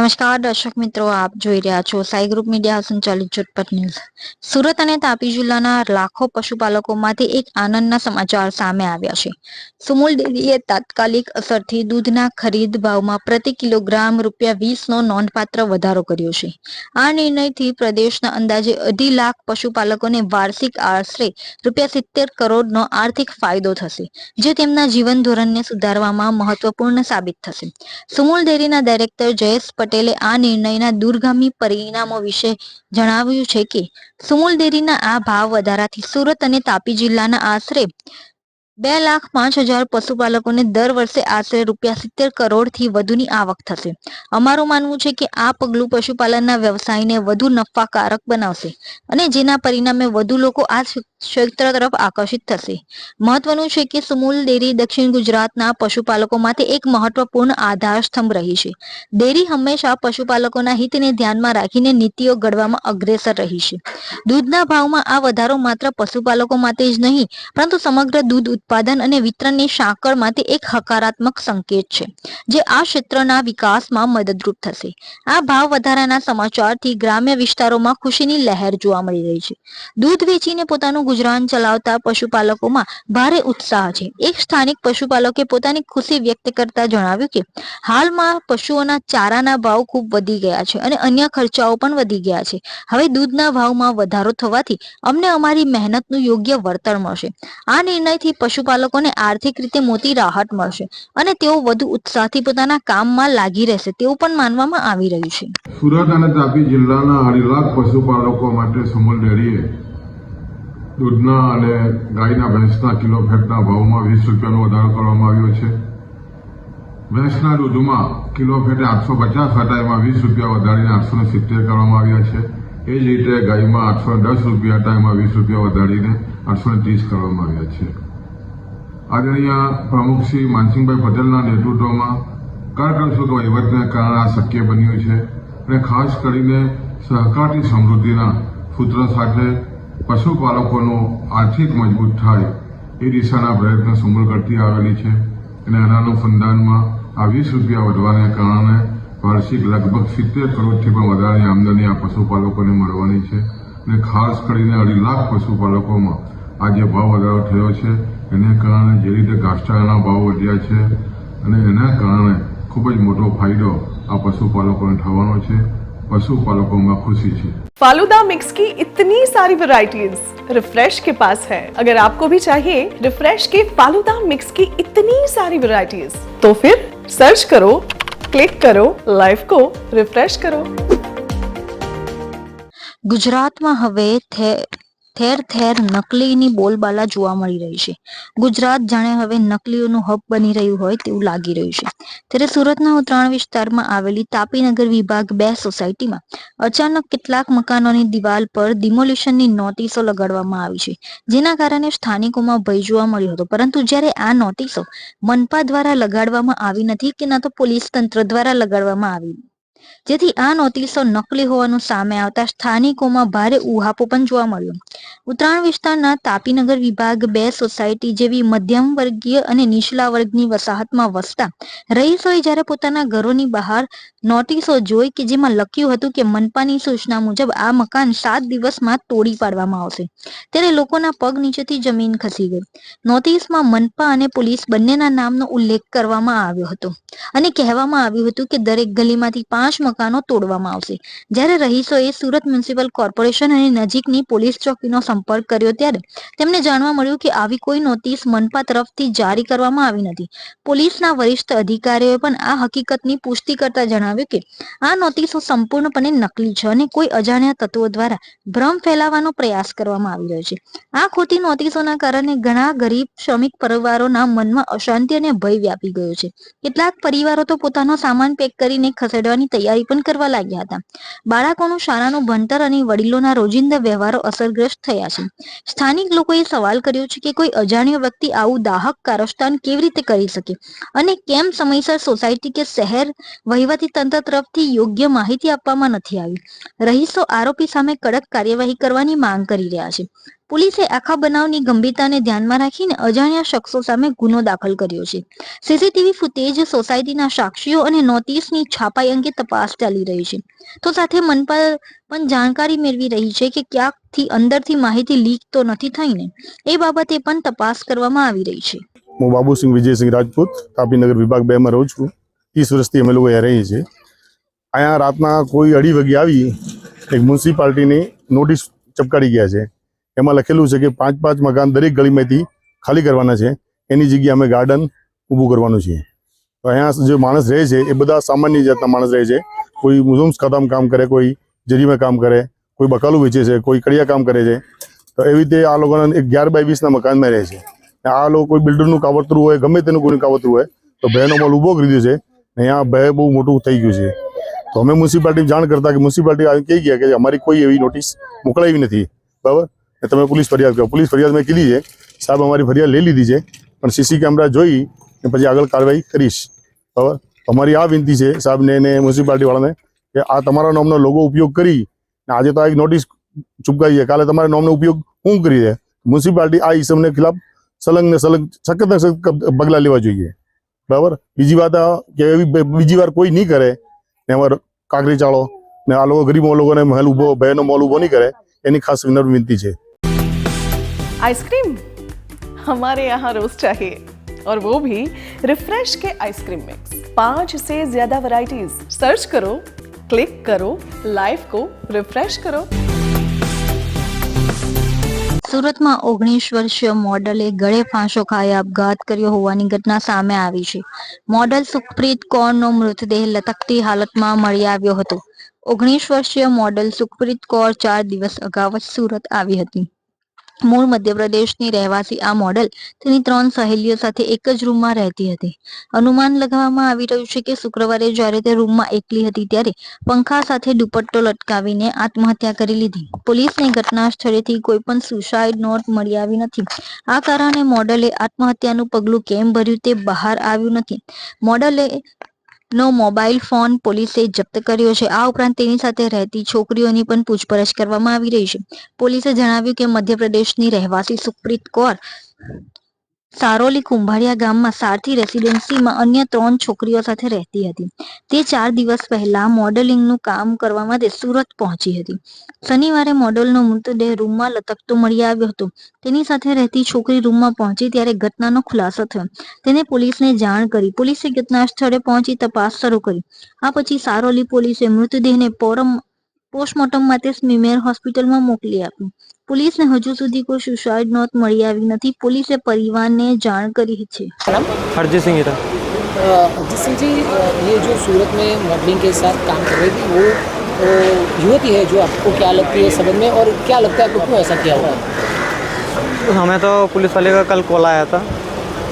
નમસ્કાર, દર્શક મિત્રો, આપ જોઈ રહ્યા છો સાઈ ગ્રુપ મીડિયા સંચાલિત ઝટપટ ન્યૂઝ. સુરત અને તાપી જિલ્લાના લાખો પશુપાલકોમાંથી એક આનંદના સમાચાર સામે આવ્યા છે. સુમુલ ડેરીએ તાત્કાલિક અસરથી દૂધના ખરીદ ભાવમાં પ્રતિ કિલોગ્રામ રૂપિયા વીસનો નોંધપાત્ર વધારો કર્યો છે. આ નિર્ણયથી પ્રદેશના અંદાજે અઢી લાખ પશુપાલકોને વાર્ષિક આશરે રૂપિયા સિત્તેર કરોડનો આર્થિક ફાયદો થશે, જે તેમના જીવન ધોરણને સુધારવામાં મહત્વપૂર્ણ સાબિત થશે. સુમુલ ડેરીના ડાયરેક્ટર જયેશ પટેલે આ નિર્ણયના દૂરગામી પરિણામો વિશે જણાવ્યું છે કે સુમુલ ડેરીના આ ભાવ વધારાથી સુરત અને તાપી જિલ્લાના આશરે બે લાખ પાંચ હજાર પશુપાલકોને દર વર્ષે આશરે રૂપિયા સિત્તેર કરોડથી વધુની આવક થશે. અમારું માનવું છે કે આ પગલું પશુપાલનના વ્યવસાયને વધુ નફાકારક બનાવશે અને જેના પરિણામે વધુ લોકો આ ક્ષેત્ર તરફ આકર્ષિત થશે. મહત્વનું છે કે સુમૂલ ડેરી દક્ષિણ ગુજરાતના પશુપાલકો માટે એક મહત્વપૂર્ણ આધાર સ્તંભ રહી છે. ડેરી હંમેશા પશુપાલકોના હિતને ધ્યાનમાં રાખીને નીતિઓ ઘડવામાં અગ્રેસર રહી છે. દૂધના ભાવમાં આ વધારો માત્ર પશુપાલકો માટે જ નહીં, પરંતુ સમગ્ર દૂધ ઉત્પાદન અને વિતરણની સાંકળ માટે એક હકારાત્મક સંકેત છે, જે આ ક્ષેત્રના વિકાસમાં મદદરૂપ થશે. આ ભાવ વધારાના સમાચારથી ગ્રામ્ય વિસ્તારોમાં ખુશીની લહેર જોવા મળી રહી છે. દૂધ વેચીને પોતાનું ગુજરાન ચલાવતા પશુપાલકોમાં ભારે ઉત્સાહ છે. એક સ્થાનિક પશુપાલકે પોતાની ખુશી વ્યક્ત કરતા જણાવ્યું કે, હાલમાં પશુઓના ચારાના ભાવ ખૂબ વધી ગયા છે અને અન્ય ખર્ચાઓ પણ વધી ગયા છે. હવે દૂધના ભાવમાં વધારો થવાથી અમને અમારી મહેનતનું યોગ્ય વળતર મળશે. આ નિર્ણયથી પશુપાલકોને આર્થિક રીતે મોટી રાહત મળશે અને તેઓ વધુ ઉત્સાહથી પોતાના કામમાં લાગી રહેશે તેવું પણ માનવામાં આવી રહ્યું છે. સુરત અને તાપી જિલ્લાના અઢી લાખ પશુપાલકો માટે સમૂલ ડેરીએ દૂધના અને ગાયના ભેંસના કિલો ફેટના ભાવમાં વીસ રૂપિયાનો વધારો કરવામાં આવ્યો છે. ભેંસના દૂધમાં કિલો ફેટે આઠસો પચાસ હતા એમાં વીસ રૂપિયા વધારીને આઠસો ને સિત્તેર કરવામાં આવ્યા છે. એ જ રીતે ગાયમાં આઠસો દસ રૂપિયા હતા એમાં વીસ રૂપિયા વધારીને આઠસો ત્રીસ કરવામાં આવ્યા છે. આદરણીય પ્રમુખ શ્રી માનસિંહભાઈ પટેલના નેતૃત્વમાં કરકસૂત્ર વહીવટને કારણે આ શક્ય બન્યું છે અને ખાસ કરીને સહકારની સમૃદ્ધિના સૂત્ર સાથે પશુપાલકોનું આર્થિક મજબૂત થાય એ દિશાના પ્રયત્ન સમૂળ કરતી આવેલી છે અને આના અનુસંધાનમાં આ વીસ રૂપિયા વધવાને કારણે વાર્ષિક લગભગ સિત્તેર કરોડથી પણ વધારાની આમદની આ પશુપાલકોને મળવાની છે અને ખાસ કરીને અઢી લાખ પશુપાલકોમાં આ જે ભાવ વધારો થયો છે એને કારણે જે રીતે ઘાસચારાના ભાવ વધ્યા છે અને એના કારણે ખૂબ જ મોટો ફાયદો આ પશુપાલકોને થવાનો છે પશુપાલકોમાં ખુશી છે फालूदा मिक्स की इतनी सारी वैरायटीज रिफ्रेश के पास है अगर आपको भी चाहिए रिफ्रेश के फालूदा मिक्स की इतनी सारी वैरायटीज तो फिर सर्च करो क्लिक करो लाइफ को रिफ्रेश करो ગુજરાતમાં હવે થે- ઠેર ઠેર નકલીની બોલબાલા જોવા મળી રહી છે. ગુજરાત જાણે હવે નકલીઓનું હબ બની રહ્યું હોય તેવું લાગી રહ્યું છે. ત્યારે સુરતના ઉત્તરાયણ વિસ્તારમાં આવેલી તાપીનગર વિભાગ બે સોસાયટીમાં અચાનક કેટલાક મકાનોની દિવાલ પર ડિમોલિશનની નોટિસો લગાડવામાં આવી છે, જેના કારણે સ્થાનિકોમાં ભય જોવા મળ્યો હતો. પરંતુ જ્યારે આ નોટિસો મનપા દ્વારા લગાડવામાં આવી નથી કે ના તો પોલીસ તંત્ર દ્વારા લગાડવામાં આવી જેથી આ નોટિસો નકલી હોવાનું સામે આવતા સ્થાનિકોમાં ભારે ઉહાપો પણ જોવા મળ્યો. ઉત્તરાયણ વિસ્તારના તાપીનગર વિભાગ બે સોસાયટી જેવી મધ્યમ વર્ગીય અને નીચલા વર્ગની વસાહતમાં વસતા રહીશોએ જ્યારે પોતાના ઘરોની બહાર નોટિસો જોઈ કે જેમાં લખ્યું હતું કે મનપાની સૂચના મુજબ આ મકાન સાત દિવસમાં તોડી પાડવામાં આવશે, ત્યારે લોકોના પગ નીચેથી જમીન ખસી ગઈ. નોટિસમાં મનપા અને પોલીસ બંનેના નામનો ઉલ્લેખ કરવામાં આવ્યો હતો અને કહેવામાં આવ્યું હતું કે દરેક ગલીમાંથી પાંચ મકાનો તોડવામાં આવશે. જ્યારે રહીશોએ સુરત મ્યુનિસિપલ કોર્પોરેશન અને નજીકની પોલીસ ચોકીનો સંપર્ક કર્યો ત્યારે તેમને જાણવા મળ્યું કે આવી કોઈ નોટિસ મનપા તરફથી જારી કરવામાં આવી નથી. પોલીસના વરિષ્ઠ અધિકારીઓએ પણ આ હકીકતની પુષ્ટિ કરતા જણાવ્યું કે આ નોટિસો સંપૂર્ણપણે નકલી છે અને કોઈ અજાણ્યા તત્વો દ્વારા ભ્રમ ફેલાવવાનો પ્રયાસ કરવામાં આવી રહ્યો છે. આ ખોટી નોટિસોના કારણે ઘણા ગરીબ શ્રમિક પરિવારોના મનમાં અશાંતિ અને ભય વ્યાપી ગયો છે. કેટલાક પરિવારો તો પોતાનો સામાન પેક કરીને ખસેડવાની પણ કરવા લાગ્યા હતા. બાળકોનું શાળાનું ભણતર અને વડીલોના રોજિંદા વ્યવહારો અસરગ્રસ્ત થયા છે. સ્થાનિક લોકોએ સવાલ કર્યો છે કે કોઈ અજાણ્યો વ્યક્તિ આવું દાહક કારસ્તાન કેવી રીતે કરી શકે? અને કેમ સમયસર સોસાયટી કે શહેર વહીવટી તંત્ર તરફથી યોગ્ય માહિતી આપવામાં નથી આવી? રહીશો આરોપી સામે કડક કાર્યવાહી કરવાની માંગ કરી રહ્યા છે. પોલીસે આખા બનાવની ગંભીરતાને ધ્યાનમાં રાખીને અજાણ્યા શખ્સો સામે ગુનો દાખલ કર્યો છે. સીસીટીવી ફૂટેજ, સોસાયટીના સાક્ષીઓ અને નોટિસની છાપાઈ અંગે તપાસ ચાલી રહી છે. તો સાથે મનપા પણ જાણકારી મેળવી રહી છે કે ક્યાંકથી અંદરથી માહિતી લીક તો નથી થઈને એ બાબતે પણ તપાસ કરવામાં આવી રહી છે. હું બાબુસિંહ વિજયસિંહ રાજપૂત, તાપીનગર વિભાગ બેમાં રહું છું. ત્રીસ વર્ષથી અમે લોકો અહીંયા રહીએ છીએ. અહીંયા રાતના કોઈ અઢી વાગે આવી એક મ્યુનિસિપાલિટીની નોટિસ ચપકાડી ગયા છે. એમાં લખેલું છે કે પાંચ પાંચ મકાન દરેક ગલીમાંથી ખાલી કરવાના છે. એની જગ્યાએ અમે ગાર્ડન ઊભું કરવાનું છે. તો અહીંયા જે માણસ રહે છે, એ બધા સામાન્ય જાતના માણસ રહે છે. કોઈ મુઝુમ્સ ખાતામાં કામ કરે, કોઈ જરીમાં કામ કરે, કોઈ બકાલું વેચે છે, કોઈ કડિયા કામ કરે છે. તો એવી રીતે આ લોકોના અગિયાર બાય વીસના મકાનમાં રહે છે. આ લોકો કોઈ બિલ્ડરનું કાવતરું હોય, ગમે તેનું કોઈ કાવતરું હોય, તો ભયનો મોલ ઊભો કરી દીધો છે. અહીંયા ભય બહુ મોટું થઈ ગયું છે. તો અમે મ્યુનિસિપાલિટી જાણ કરતા કે મ્યુનિસિપાલિટી કહી ગયા કે અમારી કોઈ એવી નોટિસ મોકલાવી નથી. બરાબર? ને તમે પોલીસ ફરિયાદ કરો. પોલીસ ફરિયાદ મેં કીધી છે, સાહેબ અમારી ફરિયાદ લઈ લીધી છે, પણ સીસી કેમેરા જોઈ ને પછી આગળ કાર્યવાહી કરીશ. બરાબર? અમારી આ વિનંતી છે સાહેબને અને મ્યુનિસિપાલિટીવાળાને કે આ તમારા નામનો લોગો ઉપયોગ કરી ને આજે તો આ એક નોટિસ ચૂપકાઈ છે. કાલે તમારા નામનો ઉપયોગ હું કરી દે? મ્યુનિસિપાલિટી આ ઇસમને ખિલાફ સલંગ ને સલંગ સખત ને પગલાં લેવા જોઈએ. બરાબર? બીજી વાત કે એવી બીજી વાર કોઈ નહીં કરે ને અમારે કાંકરી ચાળો ને આ લોકો ગરીબ લોકોને મહેલ ઊભો ભયનો મોલ ઊભો નહીં કરે, એની ખાસ વિનર વિનંતી છે. आइसक्रीम हमारे यहाँ रोज चाहिए और वो भी रिफ्रेश के आइसक्रीम मिक्स पांच से ज्यादा वैरायटीज सर्च करो क्लिक करो लाइफ को रिफ्रेश करो સુરતમાં ઓગણીસ વર્ષીય મોડલે ગળે ફાંસો ખાઈ આપઘાત કર્યો હોવાની ઘટના સામે આવી છે મોડલ સુખપ્રીત કૌરનો મૃતદેહ લટકતી હાલતમાં મળી આવ્યો હતો ઓગણીસ વર્ષીય મોડલ સુખપ્રીત કૌર ચાર દિવસ અગાઉ જ સુરત આવી હતી મૂળ મધ્યપ્રદેશની રહેવાસી આ મોડલ તેની ત્રણ સહેલીઓ સાથે એક જ રૂમમાં રહેતી હતી. અનુમાન લગાવવામાં આવી રહ્યું છે કે શુક્રવારે જ્યારે તે રૂમમાં એકલી હતી ત્યારે પંખા સાથે દુપટ્ટો લટકાવીને આત્મહત્યા કરી લીધી. પોલીસને ઘટના સ્થળેથી કોઈ પણ સુસાઇડ નોટ મળી આવી નથી. આ કારણે મોડલે આત્મહત્યાનું પગલું કેમ ભર્યું તે બહાર આવ્યું નથી. મોડલે નો મોબાઈલ ફોન પોલીસે જપ્ત કર્યો છે. આ ઉપરાંત તેની સાથે રહેતી છોકરીઓની પણ પૂછપરછ કરવામાં આવી રહી છે. પોલીસે જણાવ્યું કે મધ્યપ્રદેશની રહેવાસી સુપ્રીત કૌર સારોલી કુંભારિયા ગામમાં સારથી રેસિડેન્સીમાં અન્ય ત્રણ છોકરીઓ સાથે રહેતી હતી. તે ચાર દિવસ પહેલા મોડેલિંગનું કામ કરવા માટે સુરત પહોંચી હતી. શનિવારે મોડલનો મૃતદેહ રૂમમાં લટકતો મળી આવ્યો હતો. તેની સાથે રહેતી છોકરી રૂમમાં પહોંચી ત્યારે ઘટનાનો ખુલાસો થયો. તેને પોલીસને જાણ કરી પોલીસે ઘટના સ્થળે પહોંચી તપાસ શરૂ કરી. આ પછી સારોલી પોલીસે મૃતદેહને પોરમ પોસ્ટમોર્ટમ માટે સ્મીમેર હોસ્પિટલમાં મોકલી આપ્યું પોલીસને હજુ સુધી કોઈ સુસાઇડ નોટ મળી આવી નથી પોલીસે પરિવારને જાણ કરી છે हरजीत सिंह हीरा अजीत सिंह जी अ, ये जो सूरत में मॉडलिंग के साथ काम कर रही थी वो अ, युवती है जो आपको क्या लगती है संबंध में और क्या लगता है आपको क्यों ऐसा किया हुआ हमें तो पुलिस वाले का कल कॉल आया था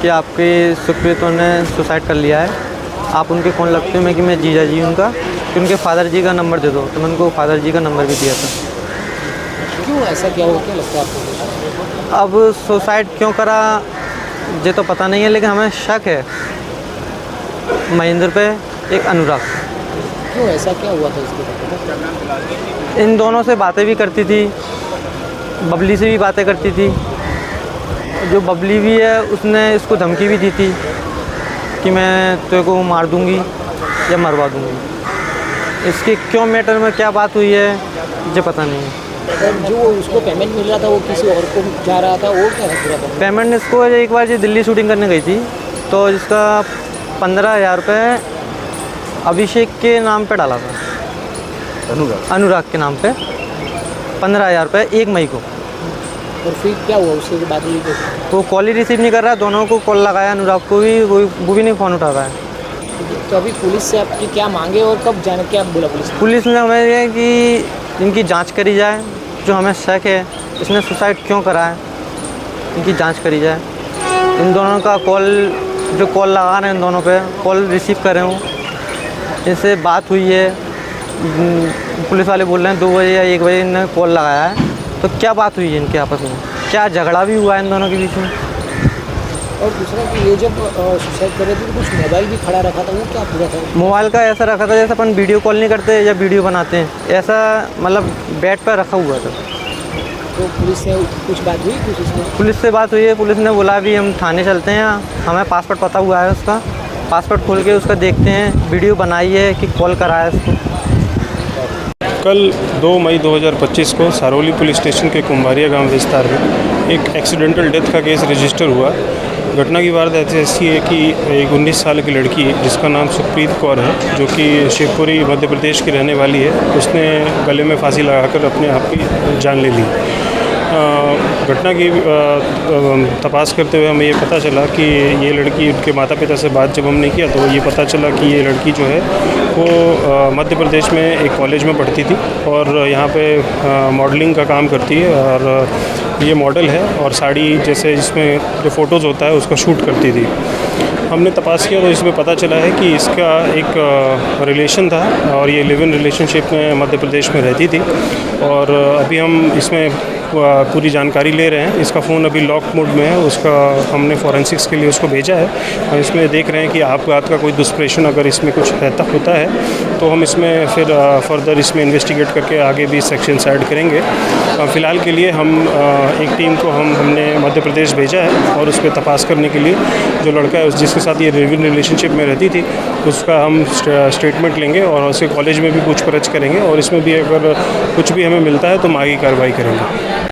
कि आपकी सुप्रीतों ने सुसाइड कर लिया है आप उनके फ़ोन लगते हैं मैं कि मैं जीजा जी उनका कि उनके फादर जी का नंबर दे दो। तो मैंने उनको फादर जी का नंबर भी दिया था। क्यों ऐसा क्या हुआ? क्या लगता है आपको? अब सुसाइड क्यों करा? ये तो पता नहीं है लेकिन हमें शक है। महेंद्र पे एक अनुराग। क्यों ऐसा क्या हुआ था इसके इन दोनों से बातें भी करती थी। बबली से भी बातें करती थी। जो बबली भी है उसने इसको धमकी भी दी थी। कि मैं तेरे को मार दूँगी या मरवा दूँगी। इसके क्यों मैटर में क्या बात हुई है? मुझे पता नहीं। है जो उसको पेमेंट मिल रहा था वो किसी और को जा रहा था वो क्या था पेमेंट इसको एक बार ये दिल्ली शूटिंग करने गई थी तो इसका पंद्रह हज़ार रुपये अभिषेक के नाम पे डाला था। अनुराग। अनुराग के नाम पे। पंद्रह हज़ार रुपये एक मई को। और फिर क्या हुआ उसके बाद जो- वो कॉल ही रिसीव नहीं कर रहा दोनों को कॉल लगाया अनुराग को भी वो वो भी नहीं फ़ोन उठा रहा है। तो अभी पुलिस से आपकी क्या मांगे और कब जाने क्या बोला पुलिस ने? पुलिस ने हमें ये कि इनकी जाँच करी जाए जो हमें शक है इसने सुसाइड क्यों करा है इनकी जाँच करी जाए। इन दोनों का कॉल जो कॉल लगा रहे हैं इन दोनों पे कॉल रिसीव कर रहे हूँ। इनसे बात हुई है पुलिस वाले बोल रहे हैं दो बजे या एक बजे इन्होंने कॉल लगाया है। तो क्या बात हुई है इनके आपस में? क्या झगड़ा भी हुआ है इन दोनों के बीच में? और दूसरा कि ये जब सुसाइड कर रहे थे तो कुछ मोबाइल भी खड़ा रखा था वो क्या पूरा था? मोबाइल का ऐसा रखा था जैसे अपन वीडियो कॉल नहीं करते या वीडियो बनाते हैं। ऐसा मतलब बेड पर रखा हुआ था। तो पुलिस से कुछ बात हुई कुछ उसमें पुलिस से बात हुई है पुलिस ने बोला भी हम थाने चलते हैं हमें पासपोर्ट पता हुआ है उसका। पासपोर्ट खोल के उसका देखते हैं वीडियो बनाई है कि कॉल करा है उसको। कल 2 मई 2025 को सारोली पुलिस स्टेशन के कुंभारिया गाँव विस्तार में एक एक्सीडेंटल डेथ का केस रजिस्टर हुआ। घटना की वारदात ऐसी है कि एक 19 साल की लड़की जिसका नाम सुखप्रीत कौर है, जो कि शिवपुरी, मध्य प्रदेश की रहने वाली है। उसने गले में फांसी लगाकर अपने आप की जान ले ली। घटना की तपास करते हुए हमें ये पता चला कि ये लड़की उनके माता पिता से बात जब हमने किया तो ये पता चला कि ये लड़की जो है, वो मध्य प्रदेश में एक कॉलेज में पढ़ती थी और यहाँ पे मॉडलिंग का काम करती है और ये मॉडल है और साड़ी जैसे जिसमें जो फ़ोटोज़ होता है उसका शूट करती थी। हमने तपास किया तो इसमें पता चला है कि इसका एक रिलेशन था और ये लिव इन रिलेशनशिप में मध्य प्रदेश में रहती थी और अभी हम इसमें पूरी जानकारी ले रहे हैं। इसका फ़ोन अभी लॉक मोड में है, उसका हमने फॉरेंसिक्स के लिए उसको भेजा है। और इसमें देख रहे हैं कि आपघात का कोई दुष्प्रेषण अगर इसमें कुछ रहता, होता है तो हम इसमें फिर फर्दर इसमें इन्वेस्टिगेट करके आगे भी सेक्शन ऐड करेंगे। फ़िलहाल के लिए हम एक टीम को हम, हमने मध्य प्रदेश भेजा है और उस पर तपास करने के लिए जो लड़का है जिसके साथ ये इन रिलेशनशिप में रहती थी, उसका हम स्टेटमेंट लेंगे और उसके कॉलेज में भी पूछपरछ करेंगे और इसमें भी अगर कुछ भी हमें मिलता है तो हम आगे कार्रवाई करेंगे।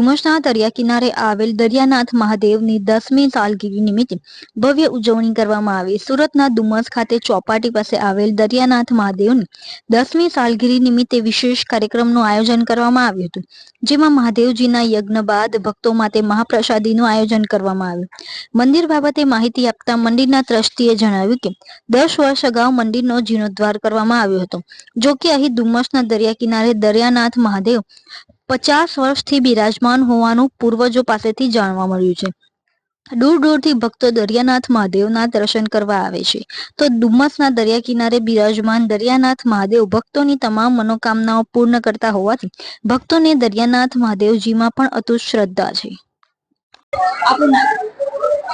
ડુમસના દરિયા કિનારે આવેલ દરિયાનાથ મહાદેવની દસમી સાલગીરી નિમિત્તે ભવ્ય ઉજવણી કરવામાં આવી. સુરતના ડુમસ ખાતે ચોપાટી પાસે આવેલ દરિયાનાથ મહાદેવની દસમી સાલગીરી નિમિત્તે વિશેષ કાર્યક્રમનું આયોજન કરવામાં આવ્યું હતું, જેમાં મહાદેવજીના યજ્ઞ બાદ ભક્તો માટે મહાપ્રસાદીનું આયોજન કરવામાં આવ્યું. મંદિર બાબતે માહિતી આપતા મંદિરના ટ્રસ્ટીએ જણાવ્યું કે, દસ વર્ષ અગાઉ મંદિરનો જીર્ણોદ્ધાર કરવામાં આવ્યો હતો, જો કે અહીં ડુમસના દરિયા કિનારે દરિયાનાથ મહાદેવ પચાસ વર્ષથી બિરાજમાન હોવાનું પૂર્વજો પાસેથી જાણવા મળ્યું છે. દૂર દૂરથી ભક્તો દરિયાનાથ મહાદેવના દર્શન કરવા આવે છે. તો ડુમ્મસના દરિયા કિનારે બિરાજમાન દરિયાનાથ મહાદેવ ભક્તોની તમામ મનોકામનાઓ પૂર્ણ કરતા હોવાથી ભક્તોને દરિયાનાથ મહાદેવજીમાં પણ અતુટ શ્રદ્ધા છે.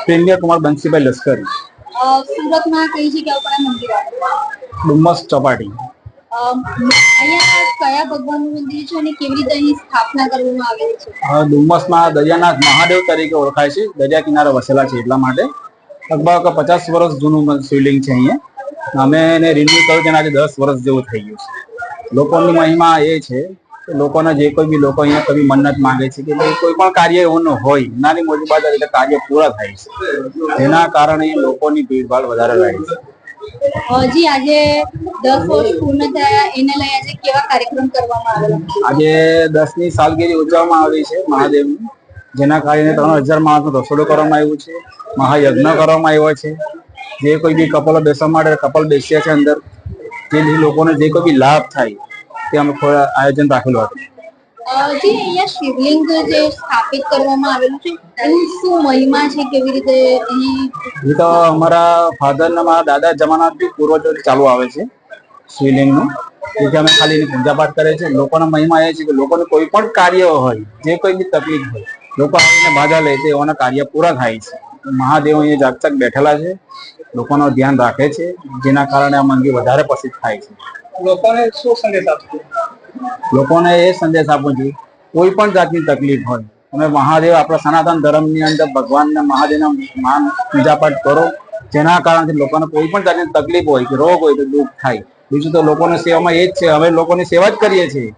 પ્રેમિયા કુમાર બંસીભાઈ લશ્કરી. સુરતમાં કઈ જગ્યા ઉપર મંદિર ડુમ્મસ ચોપાટી. કેવી ડુમ્મસમાં દરિયાનાથ મહાદેવ તરીકે ઓળખાય છે. દરિયા કિનારે વસેલા છે એટલા માટે. લગભગ પચાસ વર્ષ જૂનું શિવલિંગ છે અહીંયા. અમે એને રિન્યુ કર્યું તેના આજે દસ વર્ષ જેવું થઈ ગયું છે. લોકોની મહિમા એ છે કે લોકોને જે કોઈ બી લોકો અહીંયા કભી મન્નત માંગે છે કે કોઈ પણ કાર્ય એવું હોય નાની મોટી બાદ એટલે કાર્ય પૂરા થાય છે. જેના કારણે લોકોની ભીડભાડ વધારે રહે છે. હજી, આજે દસ વર્ષ પૂર્ણ થયા. એને લઈ આજે કેવા કાર્યક્રમ કરવામાં આવેલા? આજે દસમી સાલગીરી ઉજવવામાં આવી છે મહાદેવની, જેના કારણે ત્રણ હજાર માણસનો રસોડો કરવામાં આવ્યું છે, મહાયજ્ઞ કરવામાં આવ્યો છે. જે કોઈ બી કપલો બેસવા માટે કપલ બેસ્યા છે અંદર, જે લોકોને જે કોઈ બી લાભ થાય, તે અમે આયોજન રાખેલું હતું. જે અહીંયા શિવલિંગ જે સ્થાપિત કરવામાં આવેલું છે એની શું મહિમા છે કેવી રીતે એની એ તો અમારા ફાધર ને મારા દાદા જમાનાથી પૂર્વજોથી ચાલુ આવે છે શિવલિંગનું. જેથી અમે ખાલી એની પૂજા પાઠ કરે છે લોકોના મહિમા એ છે કે લોકોને કોઈ પણ કાર્ય હોય જે કોઈ બી તકલીફ હોય લોકો આવીને બાધા લે છે એવાના કાર્ય પૂરા થાય છે. મહાદેવ અહીંયા જાગતક બેઠેલા છે. લોકોનું ધ્યાન રાખે છે જેના કારણે આ મંદિર વધારે પ્રસિદ્ધ થાય છે. લોકોને શું સંદેશ આપશો? લોકોને એ સંદેશ આપવો જોઈએ કોઈ પણ જાતની તકલીફ હોય, તમે મહાદેવ આપણા સનાતન ધર્મની અંદર ભગવાનને મહાદેવના માન પૂજાપાઠ કરો, જેના કારણથી લોકોને કોઈ પણ જાતની તકલીફ હોય કે રોગ હોય તો દુઃખ થાય. બીજું તો લોકોની સેવામાં એ જ છે, અમે લોકોની સેવા જ કરીએ છીએ.